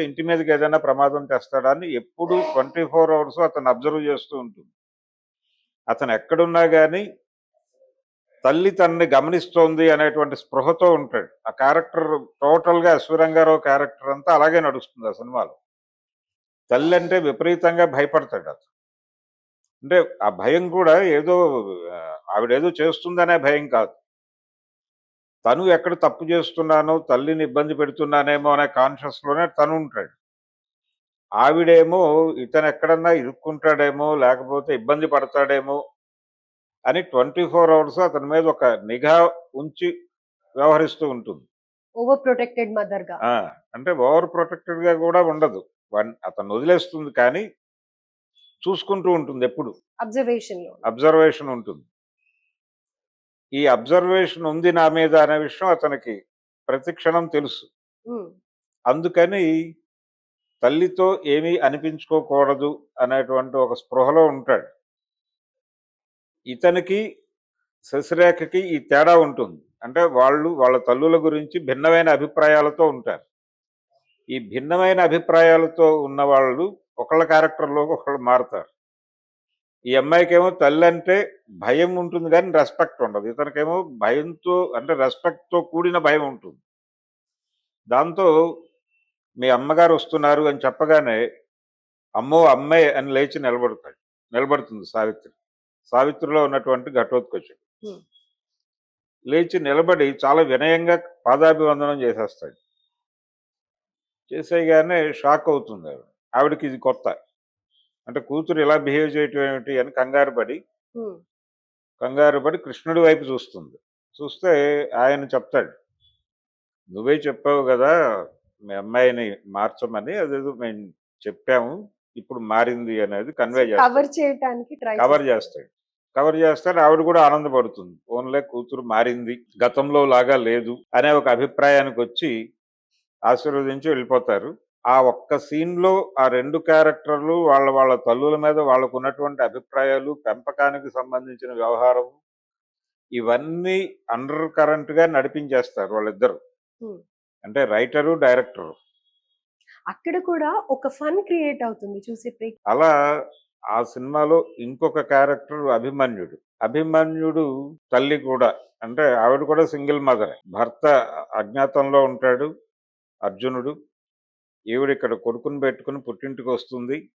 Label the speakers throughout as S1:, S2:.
S1: ఇంటి మీదకి ఏదైనా ప్రమాదం తెస్తాడని ఎప్పుడు ట్వంటీ ఫోర్ అవర్స్ అతను అబ్జర్వ్ చేస్తూ ఉంటుంది. అతను ఎక్కడున్నా కానీ తల్లి తనని గమనిస్తోంది అనేటువంటి స్పృహతో ఉంటాడు. ఆ క్యారెక్టర్ టోటల్గా అశ్వరంగారావు క్యారెక్టర్ అంతా అలాగే నడుస్తుంది ఆ సినిమాలో. తల్లి అంటే విపరీతంగా భయపడతాడు అతను. అంటే ఆ భయం కూడా ఏదో ఆవిడేదో చేస్తుందనే భయం కాదు. తను ఎక్కడ తప్పు చేస్తున్నానో తల్లిని ఇబ్బంది పెడుతున్నానేమో అనే కాన్షియస్లోనే తను ఉంటాడు. ఆవిడేమో ఇతను ఎక్కడన్నా ఇరుక్కుంటాడేమో లేకపోతే ఇబ్బంది పడతాడేమో అని ట్వంటీ ఫోర్ అవర్స్ అతని మీద ఒక నిఘా ఉంచి వ్యవహరిస్తూ ఉంటుంది.
S2: ఓవర్ ప్రొటెక్టెడ్
S1: మదర్గా అంటే ఓవర్ ప్రొటెక్టెడ్గా కూడా ఉండదు. అతను వదిలేస్తుంది కానీ చూసుకుంటూ ఉంటుంది ఎప్పుడు.
S2: అబ్జర్వేషన్
S1: అబ్జర్వేషన్ ఉంటుంది. ఈ అబ్జర్వేషన్ ఉంది నా మీద అనే విషయం అతనికి ప్రతి క్షణం తెలుసు అందుకని తల్లితో ఏమీ అనిపించుకోకూడదు అనేటువంటి ఒక స్పృహలో ఉంటాడు. ఇతనికి శశిరేఖకి ఈ తేడా ఉంటుంది. అంటే వాళ్ళు వాళ్ళ తల్లుల గురించి భిన్నమైన అభిప్రాయాలతో ఉంటారు. ఈ భిన్నమైన అభిప్రాయాలతో ఉన్న వాళ్ళు ఒకళ్ళ క్యారెక్టర్లోకి ఒకళ్ళు మారుతారు. ఈ అమ్మాయికేమో తల్లి అంటే భయం ఉంటుంది కానీ రెస్పెక్ట్ ఉండదు. ఇతనికేమో భయంతో అంటే రెస్పెక్ట్తో కూడిన భయం ఉంటుంది. దాంతో మీ అమ్మగారు వస్తున్నారు అని చెప్పగానే అమ్మో అమ్మాయి అని లేచి నిలబడతాడు. నిలబడుతుంది సావిత్రి. సావిత్రిలో ఉన్నటువంటి ఘటోత్కచుడు. లేచి నిలబడి చాలా వినయంగా పాదాభివందనం చేసేస్తాడు. చేసేయగానే షాక్ అవుతుంది ఆవిడ. ఆవిడకి ఇది కొత్త. అంటే కూతురు ఇలా బిహేవ్ చేయటం ఏమిటి అని కంగారు పడి కంగారు పడి కృష్ణుడి వైపు చూస్తుంది. చూస్తే ఆయన చెప్తాడు నువ్వే చెప్పావు కదా మీ అమ్మాయిని మార్చమని అదేదో మేము చెప్పాము ఇప్పుడు మారింది అనేది కన్వే
S2: కవర్
S1: చేస్తాడు. కవర్ చేస్తాడు. కవర్ చేస్తాడు ఆవిడ కూడా ఆనందపడుతుంది. ఓన్లే కూతురు మారింది గతంలో లాగా లేదు అనే ఒక అభిప్రాయానికి వచ్చి ఆశీర్వదించి వెళ్ళిపోతారు. ఆ ఒక్క సీన్లో ఆ రెండు క్యారెక్టర్లు వాళ్ళ వాళ్ళ తల్లుల మీద వాళ్ళకు ఉన్నటువంటి అభిప్రాయాలు పెంపకానికి సంబంధించిన వ్యవహారం ఇవన్నీ అండర్ కరెంట్గా నడిపించేస్తారు వాళ్ళిద్దరు. అంటే రైటరు డైరెక్టరు.
S2: అక్కడ కూడా ఒక ఫన్ క్రియేట్ అవుతుంది చూసే
S1: అలా ఆ సినిమాలో ఇంకొక క్యారెక్టర్ అభిమన్యుడు. అభిమన్యుడు తల్లి కూడా అంటే ఆవిడ కూడా సింగిల్ మదర్. భర్త అజ్ఞాతంలో ఉంటాడు అర్జునుడు. ఈవిడ ఇక్కడ కొడుకుని పెట్టుకుని పుట్టింటికి వస్తుంది.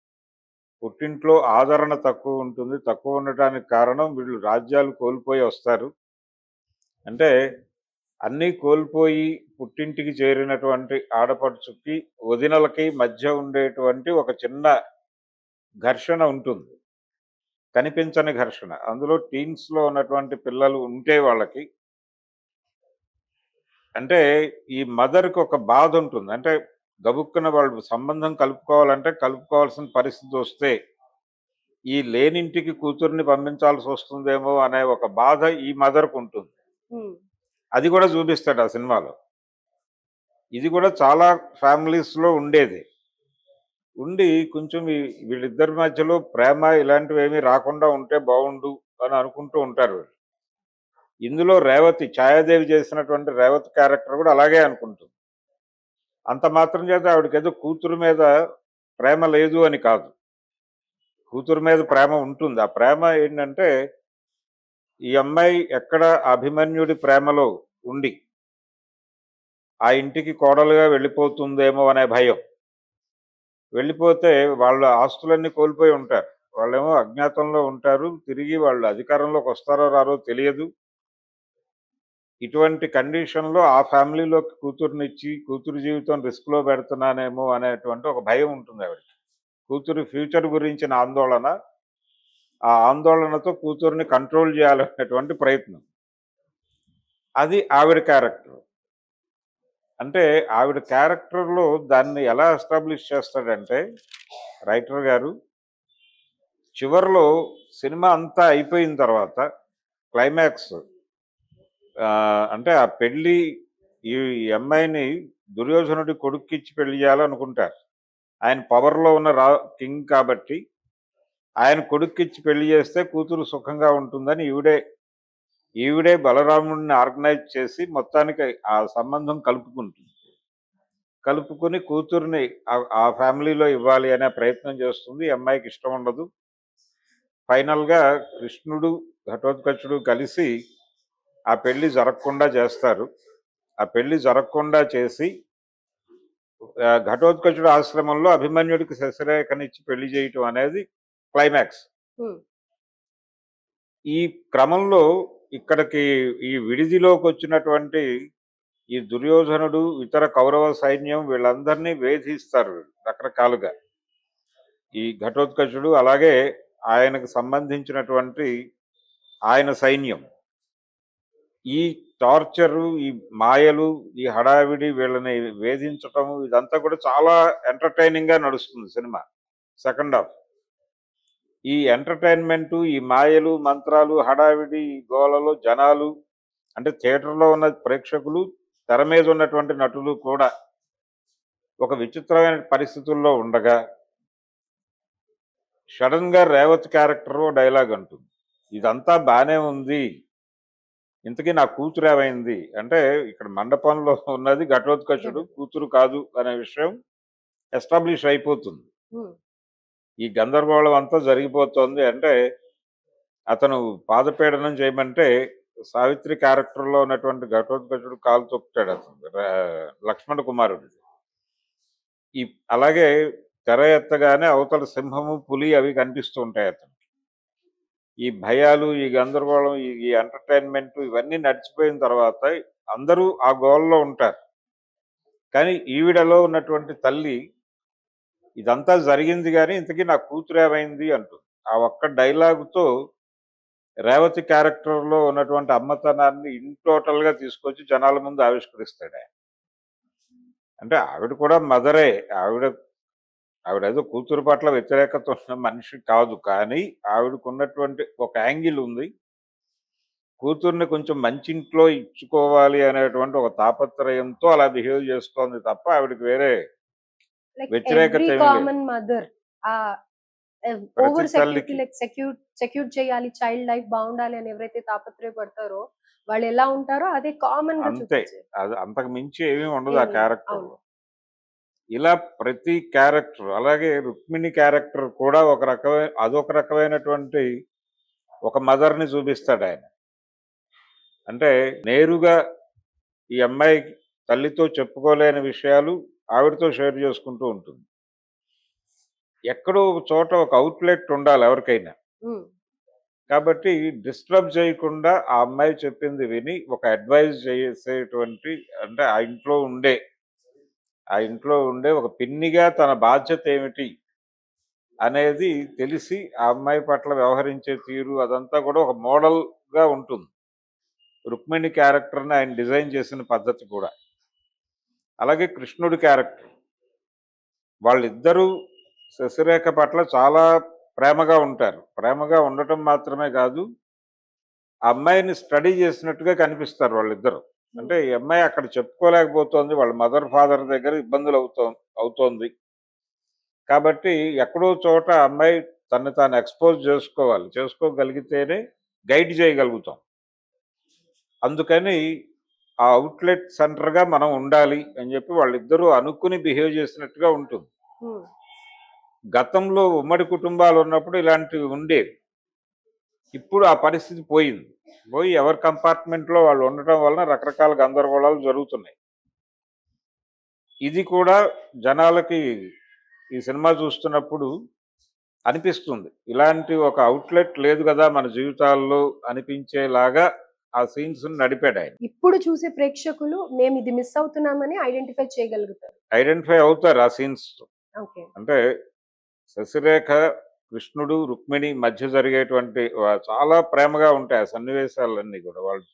S1: పుట్టింట్లో ఆదరణ తక్కువ ఉంటుంది. తక్కువ ఉండటానికి కారణం వీళ్ళు రాజ్యాలు కోల్పోయి వస్తారు. అంటే అన్నీ కోల్పోయి పుట్టింటికి చేరినటువంటి ఆడపడుచుకి వదినలకి మధ్య ఉండేటువంటి ఒక చిన్న ఘర్షణ ఉంటుంది. కనిపించని ఘర్షణ. అందులో టీన్స్లో ఉన్నటువంటి పిల్లలు ఉంటే వాళ్ళకి అంటే ఈ మదర్కి ఒక బాధ ఉంటుంది. అంటే గబుక్కున వాళ్ళు సంబంధం కలుపుకోవాలంటే కలుపుకోవాల్సిన పరిస్థితి వస్తే ఈ లేనింటికి కూతుర్ని పంపించాల్సి వస్తుందేమో అనే ఒక బాధ ఈ మదర్కు ఉంటుంది. అది కూడా చూపిస్తాడు ఆ సినిమాలో. ఇది కూడా చాలా ఫ్యామిలీస్లో ఉండేది. ఉండి కొంచెం వీళ్ళిద్దరి మధ్యలో ప్రేమ ఇలాంటివి ఏమీ రాకుండా ఉంటే బాగుండు అని అనుకుంటూ ఉంటారు వీళ్ళు. ఇందులో రేవతి ఛాయాదేవి చేసినటువంటి రేవతి క్యారెక్టర్ కూడా అలాగే అనుకుంటుంది. అంత మాత్రం చేత ఆవిడకి కూతురు మీద ప్రేమ లేదు అని కాదు. కూతురు మీద ప్రేమ ఉంటుంది. ఆ ప్రేమ ఏంటంటే ఈ అమ్మాయి ఎక్కడ అభిమన్యుడి ప్రేమలో ఉండి ఆ ఇంటికి కోడలుగా వెళ్ళిపోతుందేమో అనే భయం. వెళ్ళిపోతే వాళ్ళ ఆస్తులన్నీ కోల్పోయి ఉంటారు. వాళ్ళేమో అజ్ఞాతంలో ఉంటారు. తిరిగి వాళ్ళు అధికారంలోకి వస్తారో రారో తెలియదు. ఇటువంటి కండిషన్లో ఆ ఫ్యామిలీలోకి కూతురునిచ్చి కూతురు జీవితం రిస్క్లో పెడుతున్నానేమో అనేటువంటి ఒక భయం ఉంటుంది ఆవిడకి. కూతురు ఫ్యూచర్ గురించిన ఆందోళన ఆ ఆందోళనతో కూతురుని కంట్రోల్ చేయాలనేటువంటి ప్రయత్నం. అది ఆవిడ క్యారెక్టర్ అంటే ఆవిడ క్యారెక్టర్లో దాన్ని ఎలా ఎస్టాబ్లిష్ చేస్తాడంటే రైటర్ గారు చివరిలో సినిమా అంతా అయిపోయిన తర్వాత క్లైమాక్స్ అంటే ఆ పెళ్ళి ఈ అమ్మాయిని దుర్యోధనుడి కొడుక్కిచ్చి పెళ్ళి చేయాలనుకుంటారు. ఆయన పవర్లో ఉన్న రా కింగ్ కాబట్టి ఆయన కొడుక్కిచ్చి పెళ్ళి చేస్తే కూతురు సుఖంగా ఉంటుందని ఈవిడే ఈవిడే బలరాముడిని ఆర్గనైజ్ చేసి మొత్తానికి ఆ సంబంధం కలుపుకుంటుంది. కలుపుకొని కూతుర్ని ఆ- ఫ్యామిలీలో ఇవ్వాలి అనే ప్రయత్నం చేస్తుంది. అమ్మాయికి ఇష్టం ఉండదు. ఫైనల్గా కృష్ణుడు ఘటోత్కచుడు కలిసి ఆ పెళ్ళి జరగకుండా చేస్తారు. ఆ పెళ్ళి జరగకుండా చేసి ఘటోత్కచుడు ఆశ్రమంలో అభిమన్యుడికి శశిరేఖనిచ్చి పెళ్ళి చేయటం అనేది క్లైమాక్స్. ఈ క్రమంలో ఇక్కడికి ఈ విడిదిలోకి వచ్చినటువంటి ఈ దుర్యోధనుడు ఇతర కౌరవ సైన్యం వీళ్ళందరినీ వేధిస్తారు రకరకాలుగా. ఈ ఘటోత్కచుడు అలాగే ఆయనకు సంబంధించినటువంటి ఆయన సైన్యం. ఈ టార్చరు ఈ మాయలు ఈ హడావిడి వీళ్ళని వేధించటము ఇదంతా కూడా చాలా ఎంటర్టైనింగ్గా నడుస్తుంది సినిమా సెకండ్ హాఫ్ ఈ ఎంటర్టైన్మెంట్ ఈ మాయలు మంత్రాలు హడావిడి ఈ గోలలో జనాలు అంటే థియేటర్లో ఉన్న ప్రేక్షకులు తెర మీద ఉన్నటువంటి నటులు కూడా ఒక విచిత్రమైన పరిస్థితుల్లో ఉండగా సడన్గా రేవత్ క్యారెక్టర్ డైలాగ్ అంటుంది. ఇదంతా బాగానే ఉంది. ఇంతకీ నా కూతురు ఏమైంది? అంటే ఇక్కడ మండపంలో ఉన్నది ఘటోత్కచుడు కూతురు కాదు అనే విషయం ఎస్టాబ్లిష్ అయిపోతుంది. ఈ గందరగోళం అంతా జరిగిపోతుంది. అంటే అతను పాదపీడనం చేయమంటే సావిత్రి క్యారెక్టర్లో ఉన్నటువంటి ఘటోత్కచుడు కాలు తొక్కుతాడు అతను. లక్ష్మణ కుమారుడు ఈ అలాగే తెర ఎత్తగానే అవతల సింహము పులి అవి కనిపిస్తూ ఉంటాయి అతను. ఈ భయాలు ఈ గందరగోళం ఈ ఎంటర్టైన్మెంట్ ఇవన్నీ నడిచిపోయిన తర్వాత అందరూ ఆ గోల్లో ఉంటారు. కానీ ఈవిడలో ఉన్నటువంటి తల్లి ఇదంతా జరిగింది కానీ ఇంతకీ నా కూతురు ఏమైంది అంటుంది. ఆ ఒక్క డైలాగుతో రేవతి క్యారెక్టర్లో ఉన్నటువంటి అమ్మతనాన్ని ఇన్ టోటల్గా తీసుకొచ్చి జనాల ముందు ఆవిష్కరిస్తాడు అంటే ఆవిడ కూడా మదరే ఆవిడ ఆవిడ ఏదో కూతురు పట్ల వ్యతిరేకత ఉన్న మనిషి కాదు కానీ ఆవిడకు ఉన్నటువంటి ఒక యాంగిల్ ఉంది. కూతుర్ని కొంచెం మంచింట్లో ఇచ్చుకోవాలి అనేటువంటి ఒక తాపత్రయంతో అలా బిహేవ్ చేస్తోంది తప్ప ఆవిడకి వేరే వ్యతిరేకత
S2: సెక్యూర్ చేయాలి చైల్డ్ లైఫ్ బాగుండాలి అని ఎవరైతే తాపత్రయపడతారో వాళ్ళు ఎలా ఉంటారో అదే కామన్
S1: అంతే. అంతకు మించి ఏమీ ఉండదు ఆ క్యారెక్టర్. ఇలా ప్రతి క్యారెక్టర్ అలాగే రుక్మిణి క్యారెక్టర్ కూడా ఒక రకమైన అదొక రకమైనటువంటి ఒక మదర్ని చూపిస్తాడు ఆయన అంటే నేరుగా ఈ అమ్మాయి తల్లితో చెప్పుకోలేని విషయాలు ఆవిడతో షేర్ చేసుకుంటూ ఉంటుంది. ఎక్కడో ఒక చోట ఒక అవుట్లెట్ ఉండాలి ఎవరికైనా. కాబట్టి డిస్టర్బ్ చేయకుండా ఆ అమ్మాయి చెప్పింది విని ఒక అడ్వైజ్ చేసేటువంటి అంటే ఆ ఇంట్లో ఉండే ఆ ఇంట్లో ఉండే ఒక పిన్నిగా తన బాధ్యత ఏమిటి అనేది తెలిసి ఆ అమ్మాయి పట్ల వ్యవహరించే తీరు అదంతా కూడా ఒక మోడల్గా ఉంటుంది. రుక్మిణి క్యారెక్టర్ని ఆయన డిజైన్ చేసిన పద్ధతి కూడా. అలాగే కృష్ణుడి క్యారెక్టర్. వాళ్ళిద్దరూ శశిరేఖ పట్ల చాలా ప్రేమగా ఉంటారు. ప్రేమగా ఉండటం మాత్రమే కాదు ఆ అమ్మాయిని స్టడీ చేసినట్టుగా కనిపిస్తారు వాళ్ళిద్దరూ. అంటే ఈ అమ్మాయి అక్కడ చెప్పుకోలేకపోతోంది వాళ్ళ మదర్ ఫాదర్ దగ్గర ఇబ్బందులు అవుతో అవుతోంది. కాబట్టి ఎక్కడో చోట అమ్మాయి తను తాను ఎక్స్పోజ్ చేసుకోవాలి. చేసుకోగలిగితేనే గైడ్ చేయగలుగుతాం. అందుకని ఆ అవుట్లెట్ సెంటర్గా మనం ఉండాలి అని చెప్పి వాళ్ళిద్దరూ అనుకుని బిహేవ్ చేసినట్టుగా ఉంటుంది. గతంలో ఉమ్మడి కుటుంబాలు ఉన్నప్పుడు ఇలాంటివి ఉండేవి. ఇప్పుడు ఆ పరిస్థితి పోయింది. పోయి ఎవరి కంపార్ట్మెంట్లో వాళ్ళు ఉండటం వలన రకరకాల గందరగోళాలు జరుగుతున్నాయి. ఇది కూడా జనాలకి ఈ సినిమా చూస్తున్నప్పుడు అనిపిస్తుంది. ఇలాంటి ఒక అవుట్లెట్ లేదు కదా మన జీవితాల్లో అనిపించేలాగా ఆ సీన్స్ నడిపాడు ఆయన.
S2: ఇప్పుడు చూసే ప్రేక్షకులు మేము ఇది మిస్ అవుతున్నామని ఐడెంటిఫై చేయగలుగుతారు.
S1: ఐడెంటిఫై అవుతారు ఆ సీన్స్ అంటే శశిరేఖ కృష్ణుడు రుక్మిణి మధ్య జరిగేటువంటి చాలా ప్రేమగా ఉంటాయి ఆ సన్నివేశాలన్నీ కూడా. వాళ్ళు